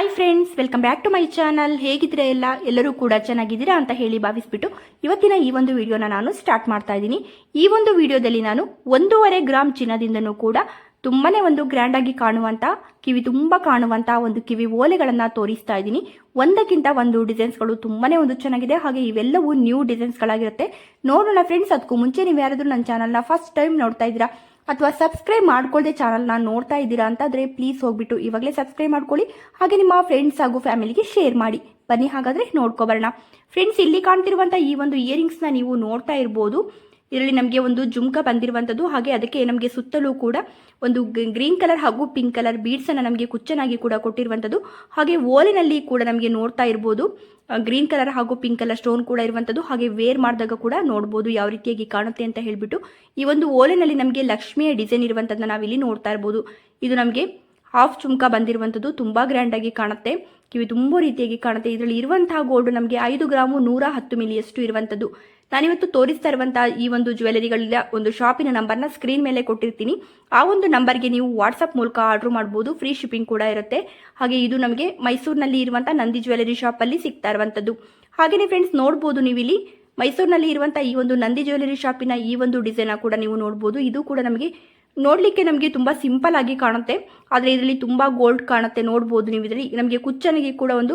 Hi friends welcome back to my channel ಹೇಗಿದ್ರೆ ಎಲ್ಲ, ಎಲ್ಲರೂ ಕೂಡ ಚೆನ್ನಾಗಿದ್ದೀರಾ ಅಂತ ಹೇಳಿ ಭಾವಿಸ್ಬಿಟ್ಟು ಇವತ್ತಿನ ಈ ಒಂದು ವಿಡಿಯೋನ ನಾನು ಸ್ಟಾರ್ಟ್ ಮಾಡ್ತಾ ಇದ್ದೀನಿ. ಈ ಒಂದು ವಿಡಿಯೋದಲ್ಲಿ ನಾನು ಒಂದೂವರೆ ಗ್ರಾಮ್ ಚಿನ್ನದಿಂದನೂ ಕೂಡ ತುಂಬಾನೇ ಒಂದು ಗ್ರ್ಯಾಂಡ್ ಆಗಿ ಕಾಣುವಂತ, ಕಿವಿ ತುಂಬಾ ಕಾಣುವಂತ ಒಂದು ಕಿವಿ ಓಲೆಗಳನ್ನ ತೋರಿಸ್ತಾ ಇದ್ದೀನಿ. ಒಂದಕ್ಕಿಂತ ಒಂದು ಡಿಸೈನ್ಸ್ಗಳು ತುಂಬಾನೇ ಒಂದು ಚೆನ್ನಾಗಿದೆ. ಹಾಗೆ ಇವೆಲ್ಲವೂ ನ್ಯೂ ಡಿಸೈನ್ಸ್ಗಳಾಗಿರುತ್ತೆ ನೋಡೋಣ ಫ್ರೆಂಡ್ಸ್ ಅದಕ್ಕೂ ಮುಂಚೆ ನೀವು ಯಾರಾದರೂ ನನ್ನ ಚಾನಲ್ನ ಫಸ್ಟ್ ಟೈಮ್ ನೋಡ್ತಾ ಇದ್ದೀರಾ ಅಥವಾ ಸಬ್ಸ್ಕ್ರೈಬ್ ಮಾಡ್ಕೊಳ್ಳದೆ ಚಾನಲ್ನ ನೋಡ್ತಾ ಇದ್ದೀರಾ ಅಂತಾದರೆ ಪ್ಲೀಸ್ ಹೋಗ್ಬಿಟ್ಟು ಇವಾಗಲೇ ಸಬ್ಸ್ಕ್ರೈಬ್ ಮಾಡ್ಕೊಳ್ಳಿ. ಹಾಗೆ ನಿಮ್ಮ ಫ್ರೆಂಡ್ಸ್ ಹಾಗೂ ಫ್ಯಾಮಿಲಿಗೆ ಶೇರ್ ಮಾಡಿ. ಬನ್ನಿ ಹಾಗಾದ್ರೆ ನೋಡ್ಕೊಬರೋಣ ಫ್ರೆಂಡ್ಸ್ ಇಲ್ಲಿ ಕಾಣ್ತಿರುವಂಥ ಈ ಒಂದು ಇಯರಿಂಗ್ಸ್ನ ನೀವು ನೋಡ್ತಾ ಇರ್ಬೋದು. ಇದರಲ್ಲಿ ನಮಗೆ ಒಂದು ಜುಮ್ಕ ಬಂದಿರುವಂಥದ್ದು ಹಾಗೆ ಅದಕ್ಕೆ ನಮಗೆ ಸುತ್ತಲೂ ಕೂಡ ಒಂದು ಗ್ರೀನ್ ಕಲರ್ ಹಾಗೂ ಪಿಂಕ್ ಕಲರ್ ಬೀಡ್ಸ್ ಅನ್ನ ನಮಗೆ ಕುಚ್ಚನಾಗಿ ಕೂಡ ಕೊಟ್ಟಿರುವಂಥದ್ದು ಹಾಗೆ ಓಲಿನಲ್ಲಿ ಕೂಡ ನಮಗೆ ನೋಡ್ತಾ ಇರ್ಬೋದು. ಗ್ರೀನ್ ಕಲರ್ ಹಾಗೂ ಪಿಂಕ್ ಕಲರ್ ಸ್ಟೋನ್ ಕೂಡ ಇರುವಂಥದ್ದು ಹಾಗೆ ವೇರ್ ಮಾಡಿದಾಗ ಕೂಡ ನೋಡ್ಬೋದು ಯಾವ ರೀತಿಯಾಗಿ ಕಾಣುತ್ತೆ ಅಂತ ಹೇಳಿಬಿಟ್ಟು. ಈ ಒಂದು ಓಲೆನಲ್ಲಿ ನಮಗೆ ಲಕ್ಷ್ಮಿಯ ಡಿಸೈನ್ ಇರುವಂಥದ್ದನ್ನ ನಾವಿಲ್ಲಿ ನೋಡ್ತಾ ಇರ್ಬೋದು. ಇದು ನಮಗೆ ಹಾಫ್ ಚುಮ್ಕ ಬಂದಿರುವಂಥದ್ದು ತುಂಬಾ ಗ್ರ್ಯಾಂಡ್ ಆಗಿ ಕಾಣುತ್ತೆ. ಕಿವಿ ತುಂಬ ರೀತಿಯಾಗಿ ಕಾಣುತ್ತೆ. ಇದರಲ್ಲಿ ಇರುವಂತಹ ಗೋಲ್ಡ್ ನಮಗೆ ಐದು ಗ್ರಾಮು ನೂರ ಹತ್ತು ಮಿಲಿಯಷ್ಟು ಇರುವಂಥದ್ದು ನಾನಿವತ್ತು ತೋರಿಸ್ತಾ ಇರುವಂತಹ ಈ ಒಂದು ಜ್ಯುವೆಲರಿಗಳ ಒಂದು ಶಾಪಿನ ನಂಬರ್ನ ಸ್ಕ್ರೀನ್ ಮೇಲೆ ಕೊಟ್ಟಿರ್ತೀನಿ. ಆ ಒಂದು ನಂಬರ್ಗೆ ನೀವು ವಾಟ್ಸಪ್ ಮೂಲಕ ಆರ್ಡರ್ ಮಾಡ್ಬೋದು. ಫ್ರೀ ಶಿಪ್ಪಿಂಗ್ ಕೂಡ ಇರುತ್ತೆ. ಹಾಗೆ ಇದು ನಮಗೆ ಮೈಸೂರಿನಲ್ಲಿ ಇರುವಂಥ ನಂದಿ ಜ್ಯುವೆಲರಿ ಶಾಪಲ್ಲಿ ಸಿಗ್ತಾ ಇರುವಂಥದ್ದು. ಹಾಗೆಯೇ ಫ್ರೆಂಡ್ಸ್, ನೋಡ್ಬೋದು ನೀವು ಇಲ್ಲಿ ಮೈಸೂರಿನಲ್ಲಿ ಇರುವಂಥ ಈ ಒಂದು ನಂದಿ ಜ್ಯುವೆಲರಿ ಶಾಪಿನ ಈ ಒಂದು ಡಿಸೈನ್ ಕೂಡ ನೀವು ನೋಡ್ಬೋದು. ಇದು ಕೂಡ ನಮಗೆ ನೋಡಲಿಕ್ಕೆ ನಮಗೆ ತುಂಬ ಸಿಂಪಲ್ ಆಗಿ ಕಾಣುತ್ತೆ. ಆದರೆ ಇದರಲ್ಲಿ ತುಂಬ ಗೋಲ್ಡ್ ಕಾಣುತ್ತೆ. ನೋಡ್ಬೋದು ನೀವು ಇದರಲ್ಲಿ. ನಮಗೆ ಕುಚ್ಚನಿಗೆ ಕೂಡ ಒಂದು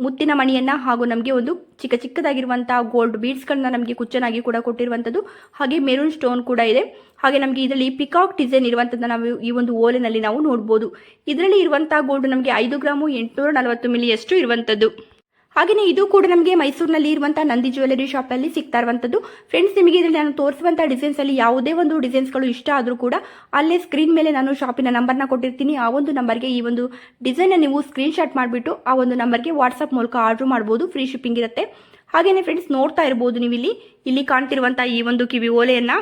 ಮುತ್ತಿನ ಮಣಿಯನ್ನ ಹಾಗೂ ನಮಗೆ ಒಂದು ಚಿಕ್ಕ ಚಿಕ್ಕದಾಗಿರುವಂತಹ ಗೋಲ್ಡ್ ಬೀಡ್ಸ್ಗಳನ್ನ ನಮಗೆ ಕುಚ್ಚನಾಗಿ ಕೂಡ ಕೊಟ್ಟಿರುವಂಥದ್ದು. ಹಾಗೆ ಮೆರೂನ್ ಸ್ಟೋನ್ ಕೂಡ ಇದೆ. ಹಾಗೆ ನಮಗೆ ಇದರಲ್ಲಿ ಪಿಕಾಕ್ ಡಿಸೈನ್ ಇರುವಂಥದ್ದು ನಾವು ಈ ಒಂದು ಓಲೆನಲ್ಲಿ ನಾವು ನೋಡ್ಬೋದು. ಇದರಲ್ಲಿ ಇರುವಂತಹ ಗೋಲ್ಡ್ ನಮಗೆ ಐದು ಗ್ರಾಮು ಎಂಟುನೂರ ನಲವತ್ತು ಮಿಲಿಯಷ್ಟು ಇರುವಂಥದ್ದು. ಹಾಗೆಯೇ ಇದು ಕೂಡ ನಮಗೆ ಮೈಸೂರಿನಲ್ಲಿ ಇರುವಂತಹ ನಂದಿ ಜ್ಯುವೆಲರಿ ಶಾಪಲ್ಲಿ ಸಿಗ್ತಾ ಇರುವಂತದ್ದು. ಫ್ರೆಂಡ್ಸ್ ನಿಮಗೆ ಇದರಲ್ಲಿ ನಾನು ತೋರಿಸುವಂತಹ ಡಿಸೈನ್ಸ್ ಅಲ್ಲಿ ಯಾವುದೇ ಒಂದು ಡಿಸೈನ್ಸ್ಗಳು ಇಷ್ಟ ಆದರೂ ಕೂಡ ಅಲ್ಲೇ ಸ್ಕ್ರೀನ್ ಮೇಲೆ ನಾನು ಶಾಪಿನ ನಂಬರ್ನ ಕೊಟ್ಟಿರ್ತೀನಿ. ಆ ಒಂದು ನಂಬರ್ಗೆ ಈ ಒಂದು ಡಿಸೈನ್ ನೀವು ಸ್ಕ್ರೀನ್ ಶಾಟ್ ಮಾಡಿಬಿಟ್ಟು ಆ ಒಂದು ನಂಬರ್ಗೆ ವಾಟ್ಸ್ಆಪ್ ಮೂಲಕ ಆರ್ಡರ್ ಮಾಡ್ಬೋದು. ಫ್ರೀ ಶಿಪ್ಪಿಂಗ್ ಇರುತ್ತೆ. ಹಾಗೆಯೇ ಫ್ರೆಂಡ್ಸ್ ನೋಡ್ತಾ ಇರ್ಬೋದು ನೀವು ಇಲ್ಲಿ ಇಲ್ಲಿ ಕಾಣ್ತಿರುವಂತಹ ಈ ಒಂದು ಕಿವಿ ಓಲೆಯನ್ನ.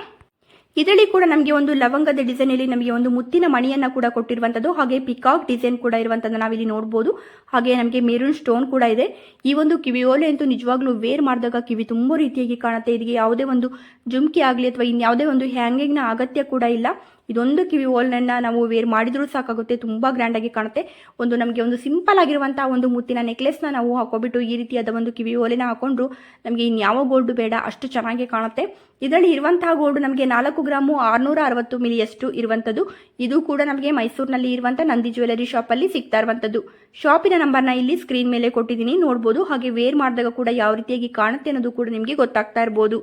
ಇದರಲ್ಲಿ ಕೂಡ ನಮಗೆ ಒಂದು ಲವಂಗದ ಡಿಸೈನ್ ಅಲ್ಲಿ ನಮಗೆ ಒಂದು ಮುತ್ತಿನ ಮಣಿಯನ್ನ ಕೂಡ ಕೊಟ್ಟಿರುವಂತದ್ದು, ಹಾಗೆ ಪಿಕಾಕ್ ಡಿಸೈನ್ ಕೂಡ ಇರುವಂತದ್ದು ನಾವಿಲ್ಲಿ ನೋಡಬಹುದು ಹಾಗೆ ನಮಗೆ ಮೆರೂನ್ ಸ್ಟೋನ್ ಕೂಡ ಇದೆ. ಈ ಒಂದು ಕಿವಿ ಓಲೆ ಅಂತೂ ನಿಜವಾಗ್ಲೂ ವೇರ್ ಮಾಡಿದಾಗ ಕಿವಿ ತುಂಬಾ ರೀತಿಯಾಗಿ ಕಾಣುತ್ತೆ. ಇದಕ್ಕೆ ಯಾವುದೇ ಒಂದು ಜುಮ್ಕಿ ಆಗಲಿ ಅಥವಾ ಇನ್ಯಾವುದೇ ಒಂದು ಹ್ಯಾಂಗಿಂಗ್ನ ಅಗತ್ಯ ಕೂಡ ಇಲ್ಲ. ಇದೊಂದು ಕಿವಿ ಹೋಲ್ನನ್ನು ನಾವು ವೇರ್ ಮಾಡಿದರೂ ಸಾಕಾಗುತ್ತೆ, ತುಂಬ ಗ್ರ್ಯಾಂಡಾಗಿ ಕಾಣುತ್ತೆ. ಒಂದು ನಮಗೆ ಒಂದು ಸಿಂಪಲ್ ಆಗಿರುವಂಥ ಒಂದು ಮುತ್ತಿನ ನೆಕ್ಲೆಸ್ನ ನಾವು ಹಾಕೋಬಿಟ್ಟು ಈ ರೀತಿಯಾದ ಒಂದು ಕಿವಿ ಹೋಲೆನ ಹಾಕೊಂಡ್ರು ನಮಗೆ ಇನ್ಯಾವ ಗೋಲ್ಡ್ ಬೇಡ, ಅಷ್ಟು ಚೆನ್ನಾಗಿ ಕಾಣುತ್ತೆ. ಇದರಲ್ಲಿ ಇರುವಂತಹ ಗೋಲ್ಡ್ ನಮಗೆ ನಾಲ್ಕು ಗ್ರಾಮು ಆರುನೂರ ಅರವತ್ತು ಮಿಲಿಯಷ್ಟು ಇರುವಂಥದ್ದು. ಇದು ಕೂಡ ನಮಗೆ ಮೈಸೂರಿನಲ್ಲಿ ಇರುವಂಥ ನಂದಿ ಜ್ಯುವೆಲರಿ ಶಾಪಲ್ಲಿ ಸಿಗ್ತಾ ಇರುವಂಥದ್ದು. ಶಾಪಿನ ನಂಬರ್ನ ಇಲ್ಲಿ ಸ್ಕ್ರೀನ್ ಮೇಲೆ ಕೊಟ್ಟಿದ್ದೀನಿ, ನೋಡ್ಬೋದು. ಹಾಗೆ ವೇರ್ ಮಾಡಿದಾಗ ಕೂಡ ಯಾವ ರೀತಿಯಾಗಿ ಕಾಣುತ್ತೆ ಅನ್ನೋದು ಕೂಡ ನಿಮಗೆ ಗೊತ್ತಾಗ್ತಾ ಇರ್ಬೋದು.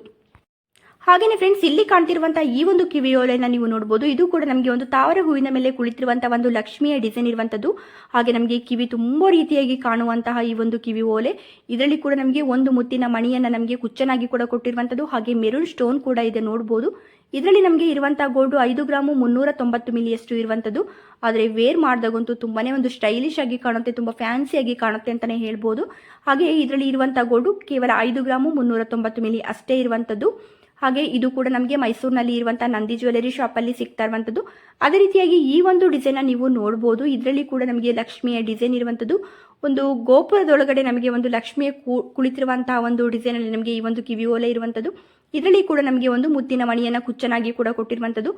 ಹಾಗೆಯೇ ಫ್ರೆಂಡ್ಸ್ ಇಲ್ಲಿ ಕಾಣ್ತಿರುವಂತಹ ಈ ಒಂದು ಕಿವಿ ಓಲೆನ ನೀವು ನೋಡಬಹುದು ಇದು ಕೂಡ ನಮಗೆ ಒಂದು ತಾವರ ಹೂವಿನ ಮೇಲೆ ಕುಳಿತಿರುವಂತಹ ಒಂದು ಲಕ್ಷ್ಮಿಯ ಡಿಸೈನ್ ಇರುವಂತದ್ದು. ಹಾಗೆ ನಮಗೆ ಕಿವಿ ತುಂಬಾ ರೀತಿಯಾಗಿ ಕಾಣುವಂತಹ ಈ ಒಂದು ಕಿವಿ ಓಲೆ. ಇದರಲ್ಲಿ ಕೂಡ ನಮಗೆ ಒಂದು ಮುತ್ತಿನ ಮಣಿಯನ್ನ ನಮಗೆ ಕುಚ್ಚನಾಗಿ ಕೂಡ ಕೊಟ್ಟಿರುವಂತದ್ದು. ಹಾಗೆ ಮೆರೂನ್ ಸ್ಟೋನ್ ಕೂಡ ಇದೆ ನೋಡಬಹುದು ಇದರಲ್ಲಿ ನಮಗೆ ಇರುವಂತಹ ಗೋಲ್ಡ್ ಐದು ಗ್ರಾಮು ಮುನ್ನೂರ ತೊಂಬತ್ತು ಮಿಲಿಯಷ್ಟು ಇರುವಂತದ್ದು. ಆದರೆ ವೇರ್ ಮಾಡಿದಾಗಂತೂ ತುಂಬಾನೇ ಒಂದು ಸ್ಟೈಲಿಶ್ ಆಗಿ ಕಾಣುತ್ತೆ, ತುಂಬಾ ಫ್ಯಾನ್ಸಿ ಆಗಿ ಕಾಣುತ್ತೆ ಅಂತಾನೆ ಹೇಳ್ಬೋದು. ಹಾಗೆ ಇದರಲ್ಲಿ ಇರುವಂತಹ ಗೋಲ್ಡ್ ಕೇವಲ ಐದು ಗ್ರಾಮು ಮುನ್ನೂರ ತೊಂಬತ್ತು ಮಿಲಿ ಅಷ್ಟೇ ಇರುವಂತದ್ದು. ಹಾಗೆ ಇದು ಕೂಡ ನಮಗೆ ಮೈಸೂರಿನಲ್ಲಿ ಇರುವಂತಹ ನಂದಿ ಜ್ಯುವೆಲರಿ ಶಾಪಲ್ಲಿ ಸಿಗ್ತಾ ಇರುವಂಥದ್ದು ಅದೇ ರೀತಿಯಾಗಿ ಈ ಒಂದು ಡಿಸೈನ್ ನೀವು ನೋಡಬಹುದು ಇದರಲ್ಲಿ ಕೂಡ ನಮಗೆ ಲಕ್ಷ್ಮಿಯ ಡಿಸೈನ್ ಇರುವಂಥದ್ದು ಒಂದು ಗೋಪುರದೊಳಗಡೆ ನಮಗೆ ಒಂದು ಲಕ್ಷ್ಮಿಯ ಕುಳಿತಿರುವಂತಹ ಒಂದು ಡಿಸೈನ್ ಅಲ್ಲಿ ನಮಗೆ ಈ ಒಂದು ಕಿವಿ ಓಲೆ ಇರುವಂಥದ್ದು ಇದರಲ್ಲಿ ಕೂಡ ನಮಗೆ ಒಂದು ಮುತ್ತಿನ ಮಣಿಯನ್ನು ಕುಚ್ಚನಾಗಿ ಕೂಡ ಕೊಟ್ಟಿರುವಂಥದ್ದು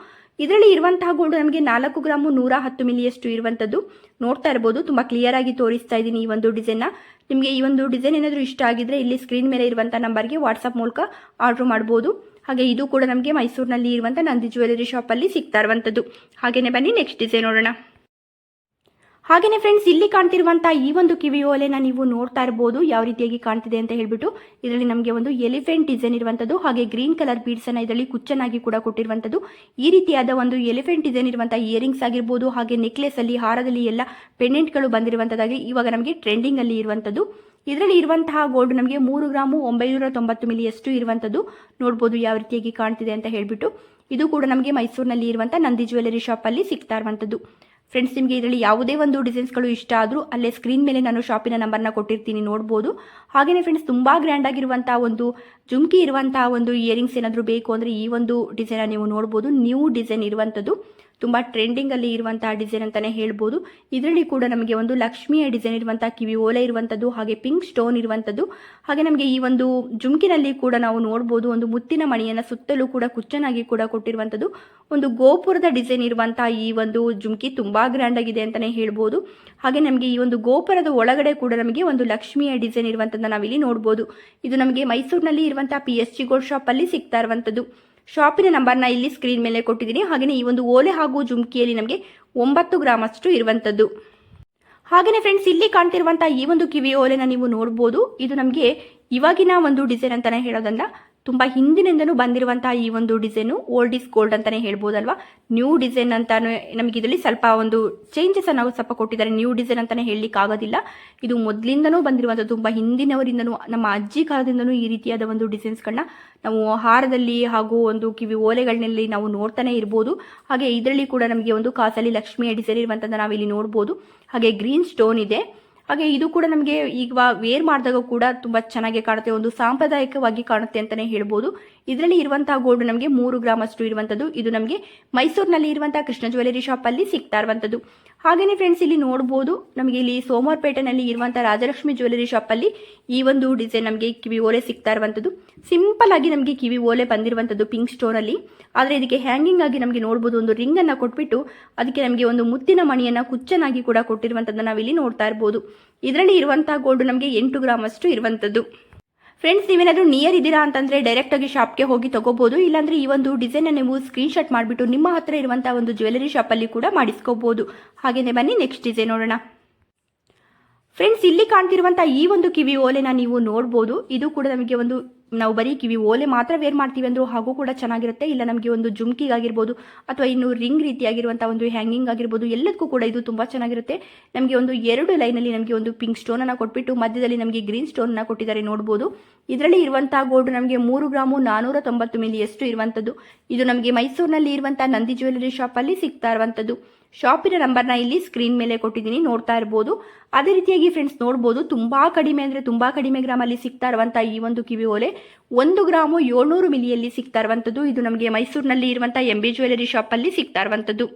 ಇದರಲ್ಲಿ ಇರುವಂತಹ ಗೋಲ್ಡ್ ನಮಗೆ ನಾಲ್ಕು ಗ್ರಾಮು ನೂರ ಹತ್ತು ಮಿಲಿಯಷ್ಟು ಇರುವಂಥದ್ದು ನೋಡ್ತಾ ಇರ್ಬೋದು, ತುಂಬ ಕ್ಲಿಯರ್ ಆಗಿ ತೋರಿಸ್ತಾ ಇದ್ದೀನಿ ಈ ಒಂದು ಡಿಸೈನ್ನ ನಿಮಗೆ ಈ ಒಂದು ಡಿಸೈನ್ ಏನಾದರೂ ಇಷ್ಟ ಆಗಿದ್ರೆ ಇಲ್ಲಿ ಸ್ಕ್ರೀನ್ ಮೇಲೆ ಇರುವಂಥ ನಂಬರ್ಗೆ ವಾಟ್ಸಪ್ ಮೂಲಕ ಆರ್ಡರ್ ಮಾಡ್ಬೋದು. ಹಾಗೆ ಇದು ಕೂಡ ನಮಗೆ ಮೈಸೂರಿನಲ್ಲಿ ಇರುವಂಥ ನಂದಿ ಜ್ಯುವೆಲರಿ ಶಾಪಲ್ಲಿ ಸಿಗ್ತಾ ಇರುವಂಥದ್ದು ಹಾಗೆಯೇ ಬನ್ನಿ ನೆಕ್ಸ್ಟ್ ಡಿಸೈನ್ ನೋಡೋಣ. ಹಾಗೆಯೇ ಫ್ರೆಂಡ್ಸ್ ಇಲ್ಲಿ ಕಾಣ್ತಿರುವಂತಹ ಈ ಒಂದು ಕಿವಿ ಓಲೆನ ನೀವು ನೋಡ್ತಾ ಇರಬಹುದು ಯಾವ ರೀತಿಯಾಗಿ ಕಾಣ್ತಿದೆ ಅಂತ ಹೇಳ್ಬಿಟ್ಟು, ಇದರಲ್ಲಿ ನಮಗೆ ಒಂದು ಎಲಿಫೆಂಟ್ ಡಿಸೈನ್ ಇರುವಂತದ್ದು, ಹಾಗೆ ಗ್ರೀನ್ ಕಲರ್ ಬೀಡ್ಸ್ ಅನ್ನ ಇದರಲ್ಲಿ ಕುಚ್ಚನಾಗಿ ಕೂಡ ಕೊಟ್ಟಿರುವಂತದ್ದು. ಈ ರೀತಿಯಾದ ಒಂದು ಎಲಿಫೆಂಟ್ ಡಿಸೈನ್ ಇರುವಂತಹ ಇಯರಿಂಗ್ಸ್ ಆಗಿರ್ಬೋದು, ಹಾಗೆ ನೆಕ್ಲೆಸ್ ಅಲ್ಲಿ, ಹಾರದಲ್ಲಿ ಎಲ್ಲ ಪೆಂಡೆಂಟ್ಗಳು ಬಂದಿರುವಂತದಾಗಿ ಇವಾಗ ನಮಗೆ ಟ್ರೆಂಡಿಂಗ್ ಅಲ್ಲಿ ಇರುವಂತದ್ದು. ಇದರಲ್ಲಿ ಇರುವಂತಹ ಗೋಲ್ಡ್ ನಮಗೆ ಮೂರು ಗ್ರಾಮು ಒಂಬೈನೂರ ತೊಂಬತ್ತು ಮಿಲಿಯಷ್ಟು ಇರುವಂತದ್ದು. ನೋಡ್ಬೋದು ಯಾವ ರೀತಿಯಾಗಿ ಕಾಣ್ತಿದೆ ಅಂತ ಹೇಳ್ಬಿಟ್ಟು, ಇದು ಕೂಡ ನಮಗೆ ಮೈಸೂರಿನಲ್ಲಿ ಇರುವಂತಹ ನಂದಿ ಜ್ಯುವೆಲರಿ ಶಾಪ್ ಅಲ್ಲಿ ಸಿಗ್ತಾ ಇರುವಂತದ್ದು. ಫ್ರೆಂಡ್ಸ್ ನಿಮಗೆ ಇದರಲ್ಲಿ ಯಾವುದೇ ಒಂದು ಡಿಸೈನ್ಸ್ಗಳು ಇಷ್ಟ ಆದರೂ ಅಲ್ಲೇ ಸ್ಕ್ರೀನ್ ಮೇಲೆ ನಾನು ಶಾಪಿನ ನಂಬರ್ನ ಕೊಟ್ಟಿರ್ತೀನಿ, ನೋಡ್ಬೋದು. ಹಾಗೆಯೇ ಫ್ರೆಂಡ್ಸ್ ತುಂಬ ಗ್ರ್ಯಾಂಡ್ ಆಗಿರುವಂಥ ಒಂದು, ಜುಮ್ಕಿ ಇರುವಂತಹ ಒಂದು ಇಯರಿಂಗ್ಸ್ ಏನಾದರೂ ಬೇಕು ಅಂದರೆ ಈ ಒಂದು ಡಿಸೈನ ನೀವು ನೋಡ್ಬೋದು. ನ್ಯೂ ಡಿಸೈನ್ ಇರುವಂಥದ್ದು ತುಂಬ ಟ್ರೆಂಡಿಂಗಲ್ಲಿ ಇರುವಂತಹ ಡಿಸೈನ್ ಅಂತಲೇ ಹೇಳ್ಬೋದು. ಇದರಲ್ಲಿ ಕೂಡ ನಮಗೆ ಒಂದು ಲಕ್ಷ್ಮಿಯ ಡಿಸೈನ್ ಇರುವಂಥ ಕಿವಿ ಓಲೆ ಇರುವಂಥದ್ದು ಹಾಗೆ ಪಿಂಕ್ ಸ್ಟೋನ್ ಇರುವಂಥದ್ದು ಹಾಗೆ ನಮಗೆ ಈ ಒಂದು ಜುಮ್ಕಿನಲ್ಲಿ ಕೂಡ ನಾವು ನೋಡ್ಬೋದು ಒಂದು ಮುತ್ತಿನ ಮಣಿಯನ್ನು ಸುತ್ತಲೂ ಕೂಡ ಕುಚ್ಚನಾಗಿ ಕೂಡ ಕೊಟ್ಟಿರುವಂಥದ್ದು ಒಂದು ಗೋಪುರದ ಡಿಸೈನ್ ಇರುವಂಥ ಈ ಒಂದು ಜುಮ್ಕಿ ತುಂಬ ಗ್ರ್ಯಾಂಡ್ ಆಗಿದೆ ಅಂತಲೇ ಹೇಳ್ಬೋದು. ಹಾಗೆ ನಮಗೆ ಈ ಒಂದು ಗೋಪುರದ ಒಳಗಡೆ ಕೂಡ ನಮಗೆ ಒಂದು ಲಕ್ಷ್ಮಿಯ ಡಿಸೈನ್ ಇರುವಂಥದ್ದನ್ನ ನಾವಿಲ್ಲಿ ನೋಡ್ಬೋದು. ಇದು ನಮಗೆ ಮೈಸೂರಿನಲ್ಲಿ ಇರುವಂಥ ಪಿ ಎಸ್ ಜಿ ಗೋಲ್ಡ್ ಶಾಪಲ್ಲಿ ಸಿಗ್ತಾ ಇರುವಂಥದ್ದು ಶಾಪಿನ ನಂಬರ್ನ ಇಲ್ಲಿ ಸ್ಕ್ರೀನ್ ಮೇಲೆ ಕೊಟ್ಟಿದ್ದೀನಿ. ಹಾಗೆಯೇ ಈ ಒಂದು ಓಲೆ ಹಾಗೂ ಜುಮ್ಕಿಯಲ್ಲಿ ನಮಗೆ ಒಂಬತ್ತು ಗ್ರಾಮ್ ಅಷ್ಟು ಇರುವಂಥದ್ದು. ಹಾಗೆಯೇ ಫ್ರೆಂಡ್ಸ್ ಇಲ್ಲಿ ಕಾಣ್ತಿರುವಂಥ ಈ ಒಂದು ಕಿವಿ ಓಲೆನ ನೀವು ನೋಡ್ಬೋದು. ಇದು ನಮಗೆ ಇವಾಗಿನ ಒಂದು ಡಿಸೈನ್ ಅಂತಲೇ ಹೇಳೋದಲ್ಲ. ತುಂಬ ಹಿಂದಿನಿಂದನೂ ಬಂದಿರುವಂತಹ ಈ ಒಂದು ಡಿಸೈನು ಓಲ್ಡ್ ಇಸ್ ಗೋಲ್ಡ್ ಅಂತಲೇ ಹೇಳ್ಬೋದಲ್ವಾ? ನ್ಯೂ ಡಿಸೈನ್ ಅಂತಾನು ನಮಗೆ ಇದರಲ್ಲಿ ಸ್ವಲ್ಪ ಒಂದು ಚೇಂಜಸ್ ನಾವು ಸ್ವಲ್ಪ ಕೊಟ್ಟಿದ್ದಾರೆ. ನ್ಯೂ ಡಿಸೈನ್ ಅಂತಲೇ ಹೇಳಲಿಕ್ಕೆ ಆಗೋದಿಲ್ಲ. ಇದು ಮೊದಲಿಂದನೂ ಬಂದಿರುವಂಥ ತುಂಬ ಹಿಂದಿನವರಿಂದನೂ, ನಮ್ಮ ಅಜ್ಜಿ ಕಾಲದಿಂದನೂ ಈ ರೀತಿಯಾದ ಒಂದು ಡಿಸೈನ್ಸ್ಗಳನ್ನ ನಾವು ಹಾರದಲ್ಲಿ ಹಾಗೂ ಒಂದು ಕಿವಿ ಓಲೆಗಳಲ್ಲಿ ನಾವು ನೋಡ್ತಾನೆ ಇರ್ಬೋದು. ಹಾಗೆ ಇದರಲ್ಲಿ ಕೂಡ ನಮಗೆ ಒಂದು ಕಾಸಲ್ಲಿ ಲಕ್ಷ್ಮಿಯ ಡಿಸೈನ್ ಇರುವಂಥದ್ದು ನಾವಿಲ್ಲಿ ನೋಡ್ಬೋದು. ಹಾಗೆ ಗ್ರೀನ್ ಸ್ಟೋನ್ ಇದೆ. ಹಾಗೆ ಇದು ಕೂಡ ನಮಗೆ ಈಗ ವೇರ್ ಮಾಡಿದಾಗ ಕೂಡ ತುಂಬಾ ಚೆನ್ನಾಗಿ ಕಾಣುತ್ತೆ, ಒಂದು ಸಾಂಪ್ರದಾಯಿಕವಾಗಿ ಕಾಣುತ್ತೆ ಅಂತಾನೆ ಹೇಳ್ಬೋದು. ಇದರಲ್ಲಿ ಇರುವಂತಹ ಗೋಲ್ಡ್ ನಮಗೆ ಮೂರು ಗ್ರಾಮ್ ಅಷ್ಟು ಇರುವಂತದ್ದು. ಇದು ನಮಗೆ ಮೈಸೂರಿನಲ್ಲಿ ಇರುವಂತಹ ಕೃಷ್ಣ ಜ್ಯುವೆಲರಿ ಶಾಪಲ್ಲಿ ಸಿಗ್ತಾ ಇರುವಂಥದ್ದು ಹಾಗೆಯೇ ಫ್ರೆಂಡ್ಸ್ ಇಲ್ಲಿ ನೋಡ್ಬೋದು, ನಮಗೆ ಇಲ್ಲಿ ಸೋಮವಾರಪೇಟೆನಲ್ಲಿ ಇರುವಂಥ ರಾಜಲಕ್ಷ್ಮಿ ಜ್ಯುವೆಲರಿ ಅಲ್ಲಿ ಈ ಒಂದು ಡಿಸೈನ್ ನಮಗೆ ಕಿವಿ ಓಲೆ ಸಿಗ್ತಾ ಇರುವಂಥದ್ದು ಸಿಂಪಲ್ ಆಗಿ ನಮಗೆ ಕಿವಿ ಓಲೆ ಬಂದಿರುವಂಥದ್ದು ಪಿಂಕ್ ಸ್ಟೋನಲ್ಲಿ ಆದರೆ ಇದಕ್ಕೆ ಹ್ಯಾಂಗಿಂಗ್ ಆಗಿ ನಮಗೆ ನೋಡಬಹುದು ಒಂದು ರಿಂಗ್ ಅನ್ನ ಕೊಟ್ಬಿಟ್ಟು ಅದಕ್ಕೆ ನಮಗೆ ಒಂದು ಮುತ್ತಿನ ಮಣಿಯನ್ನ ಕುಚ್ಚನಾಗಿ ಕೂಡ ಕೊಟ್ಟಿರುವಂಥದ್ದನ್ನು ನಾವಿಲ್ಲಿ ನೋಡ್ತಾ ಇರ್ಬೋದು. ಇದರಲ್ಲಿ ಇರುವಂತಹ ಗೋಲ್ಡ್ ನಮಗೆ ಎಂಟು ಗ್ರಾಮ್ ಅಷ್ಟು ಇರುವಂಥದ್ದು ಫ್ರೆಂಡ್ಸ್ ನೀವೇನಾದರೂ ನಿಯರ್ ಇದ್ದೀರಾ ಅಂತಂದರೆ ಡೈರೆಕ್ಟಾಗಿ ಶಾಪ್ಗೆ ಹೋಗಿ ತಗೋಬೋದು. ಇಲ್ಲಾಂದರೆ ಈ ಒಂದು ಡಿಸೈನ್ ನೀವು ಸ್ಕ್ರೀನ್ ಶಾಟ್ ಮಾಡಿಬಿಟ್ಟು ನಿಮ್ಮ ಹತ್ರ ಇರುವಂಥ ಒಂದು ಜ್ಯುವೆಲರಿ ಶಾಪಲ್ಲಿ ಕೂಡ ಮಾಡಿಸ್ಕೋಬೋದು. ಹಾಗೆಯೇ ಬನ್ನಿ ನೆಕ್ಸ್ಟ್ ಡಿಸೈನ್ ನೋಡೋಣ. ಫ್ರೆಂಡ್ಸ್ ಇಲ್ಲಿ ಕಾಣ್ತಿರುವಂಥ ಈ ಒಂದು ಕಿವಿ ಓಲೆನ ನೀವು ನೋಡ್ಬೋದು. ಇದು ಕೂಡ ನಮಗೆ ಒಂದು ನಾವು ಬರೀ ಕಿವಿ ಓಲೆ ಮಾತ್ರ ವೇರ್ ಮಾಡ್ತೀವಿ ಅಂದರೂ ಹಾಗೂ ಕೂಡ ಚೆನ್ನಾಗಿರುತ್ತೆ. ಇಲ್ಲ ನಮಗೆ ಒಂದು ಜುಮ್ಕಿಗಾಗಿರ್ಬೋದು ಅಥವಾ ಇನ್ನು ರಿಂಗ್ ರೀತಿಯಾಗಿರುವಂಥ ಒಂದು ಹ್ಯಾಂಗಿಂಗ್ ಆಗಿರ್ಬೋದು, ಎಲ್ಲದಕ್ಕೂ ಕೂಡ ಇದು ತುಂಬ ಚೆನ್ನಾಗಿರುತ್ತೆ. ನಮಗೆ ಒಂದು ಎರಡು ಲೈನಲ್ಲಿ ನಮಗೆ ಒಂದು ಪಿಂಕ್ ಸ್ಟೋನನ್ನು ಕೊಟ್ಬಿಟ್ಟು ಮಧ್ಯದಲ್ಲಿ ನಮಗೆ ಗ್ರೀನ್ ಸ್ಟೋನನ್ನು ಕೊಟ್ಟಿದ್ದಾರೆ ನೋಡ್ಬೋದು. ಇದರಲ್ಲಿ ಇರುವಂಥ ಗೋಲ್ಡ್ ನಮಗೆ ಮೂರು ಗ್ರಾಮು ನಾನೂರ ತೊಂಬತ್ತು ಮಿಲಿಯಷ್ಟು ಇರುವಂಥದ್ದು ಇದು ನಮಗೆ ಮೈಸೂರಿನಲ್ಲಿ ಇರುವಂಥ ನಂದಿ ಜ್ಯುವೆಲರಿ ಶಾಪಲ್ಲಿ ಸಿಗ್ತಾ ಇರುವಂಥದ್ದು ಶಾಪಿನ ನಂಬರ್ನ ಇಲ್ಲಿ ಸ್ಕ್ರೀನ್ ಮೇಲೆ ಕೊಟ್ಟಿದ್ದೀನಿ, ನೋಡ್ತಾ ಇರ್ಬೋದು. ಅದೇ ರೀತಿಯಾಗಿ ಫ್ರೆಂಡ್ಸ್ ನೋಡ್ಬೋದು, ತುಂಬಾ ಕಡಿಮೆ ಅಂದರೆ ತುಂಬಾ ಕಡಿಮೆ ಗ್ರಾಮಲ್ಲಿ ಸಿಗ್ತಾ ಇರುವಂಥ ಈ ಒಂದು ಕಿವಿ ಓಲೆ. ಒಂದು ಗ್ರಾಮು ಏಳ್ನೂರು ಮಿಲಿಯಲ್ಲಿ ಸಿಗ್ತಾ ಇರುವಂಥದ್ದು ಇದು ನಮಗೆ ಮೈಸೂರಿನಲ್ಲಿ ಇರುವಂಥ ಎಂ ಬಿ ಜ್ಯುವೆಲರಿ ಶಾಪಲ್ಲಿ ಸಿಗ್ತಾ ಇರುವಂಥದ್ದು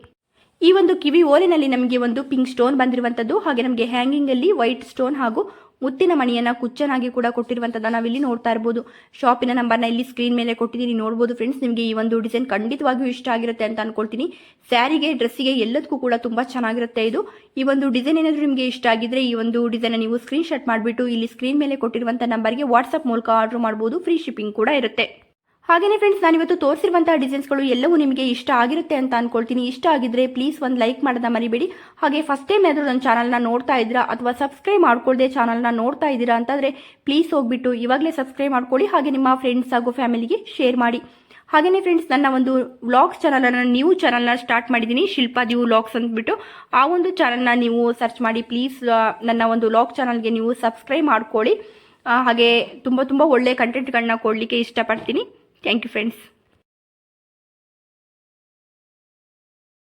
ಈ ಒಂದು ಕಿವಿ ಓಲೆನಲ್ಲಿ ನಮಗೆ ಒಂದು ಪಿಂಕ್ ಸ್ಟೋನ್ ಬಂದಿರುವಂಥದ್ದು ಹಾಗೆ ನಮಗೆ ಹ್ಯಾಂಗಿಂಗಲ್ಲಿ ವೈಟ್ ಸ್ಟೋನ್ ಹಾಗೂ ಮುತ್ತಿನ ಮಣಿಯನ್ನ ಕುಚ್ಚನಾಗಿ ಕೂಡ ಕೊಟ್ಟಿರುವಂಥದ್ದನ್ನು ಇಲ್ಲಿ ನೋಡ್ತಾ ಇರ್ಬೋದು. ಶಾಪಿನ ನಂಬರ್ನ ಇಲ್ಲಿ ಸ್ಕ್ರೀನ್ ಮೇಲೆ ಕೊಟ್ಟಿದ್ದೀನಿ. ನೋಡ್ಬೋದು ಫ್ರೆಂಡ್ಸ್ ನಿಮಗೆ ಈ ಒಂದು ಡಿಸೈನ್ ಖಂಡಿತವಾಗಿಯೂ ಇಷ್ಟ ಆಗಿರುತ್ತೆ ಅಂತ ಅನ್ಕೊಳ್ತೀನಿ. ಸ್ಯಾರಿಗೆ ಡ್ರೆಸ್ಸಿಗೆ ಎಲ್ಲದಕ್ಕೂ ಕೂಡ ತುಂಬಾ ಚೆನ್ನಾಗಿರುತ್ತೆ ಇದು. ಈ ಒಂದು ಡಿಸೈನ್ ಏನಾದರೂ ನಿಮಗೆ ಇಷ್ಟ ಆಗಿದ್ರೆ ಈ ಒಂದು ಡಿಸೈನ್ ನೀವು ಸ್ಕ್ರೀನ್ ಶಾಟ್ ಮಾಡಿಬಿಟ್ಟು ಇಲ್ಲಿ ಸ್ಕ್ರೀನ್ ಮೇಲೆ ಕೊಟ್ಟಿರುವಂಥ ನಂಬರ್ಗೆ ವಾಟ್ಸಪ್ ಮೂಲಕ ಆರ್ಡರ್ ಮಾಡಬಹುದು ಫ್ರೀ ಶಿಪ್ಪಿಂಗ್ ಕೂಡ ಇರುತ್ತೆ. ಹಾಗೆಯೇ ಫ್ರೆಂಡ್ಸ್ ನಾನಿವತ್ತು ತೋರಿಸಿರುವಂತಹ ಡಿಸೈನ್ಸ್ಗಳು ಎಲ್ಲವೂ ನಿಮಗೆ ಇಷ್ಟ ಆಗಿರುತ್ತೆ ಅಂತ ಅನ್ಕೊಳ್ತೀನಿ. ಇಷ್ಟ ಆಗಿದ್ರೆ ಪ್ಲೀಸ್ ಒಂದು ಲೈಕ್ ಮಾಡೋದ ಮರಿಬೇಡಿ. ಹಾಗೆ ಫಸ್ಟ್ ಟೈಮ್ ಏನಾದರೂ ನನ್ನ ಚಾನಲ್ನ ನೋಡ್ತಾ ಇದ್ದೀರಾ ಅಥವಾ ಸಬ್ಸ್ಕ್ರೈಬ್ ಮಾಡ್ಕೊಳ್ಳದೆ ಚಾನಲ್ನ ನೋಡ್ತಾ ಇದ್ದೀರಾ ಅಂತಂದರೆ ಪ್ಲೀಸ್ ಹೋಗ್ಬಿಟ್ಟು ಇವಾಗಲೇ ಸಬ್ಸ್ಕ್ರೈಬ್ ಮಾಡ್ಕೊಳ್ಳಿ. ಹಾಗೆ ನಿಮ್ಮ ಫ್ರೆಂಡ್ಸ್ ಹಾಗೂ ಫ್ಯಾಮಿಲಿಗೆ ಶೇರ್ ಮಾಡಿ. ಹಾಗೆಯೇ ಫ್ರೆಂಡ್ಸ್ ನನ್ನ ಒಂದು ವ್ಲಾಗ್ಸ್ ಚಾನಲನ್ನು ನ್ಯೂ ಚಾನಲ್ನ ಸ್ಟಾರ್ಟ್ ಮಾಡಿದ್ದೀನಿ. ಶಿಲ್ಪಾ ದಿವ್ ವ್ಲಾಗ್ಸ್ ಅಂದ್ಬಿಟ್ಟು. ಆ ಒಂದು ಚಾನಲ್ನ ನೀವು ಸರ್ಚ್ ಮಾಡಿ ಪ್ಲೀಸ್ ನನ್ನ ಒಂದು ವ್ಲಾಗ್ ಚಾನಲ್ಗೆ ನೀವು ಸಬ್ಸ್ಕ್ರೈಬ್ ಮಾಡ್ಕೊಳ್ಳಿ. ಹಾಗೆ ತುಂಬ ತುಂಬ ಒಳ್ಳೆಯ ಕಂಟೆಂಟ್ಗಳನ್ನ ಕೊಡಲಿಕ್ಕೆ ಇಷ್ಟಪಡ್ತೀನಿ. Thank you friends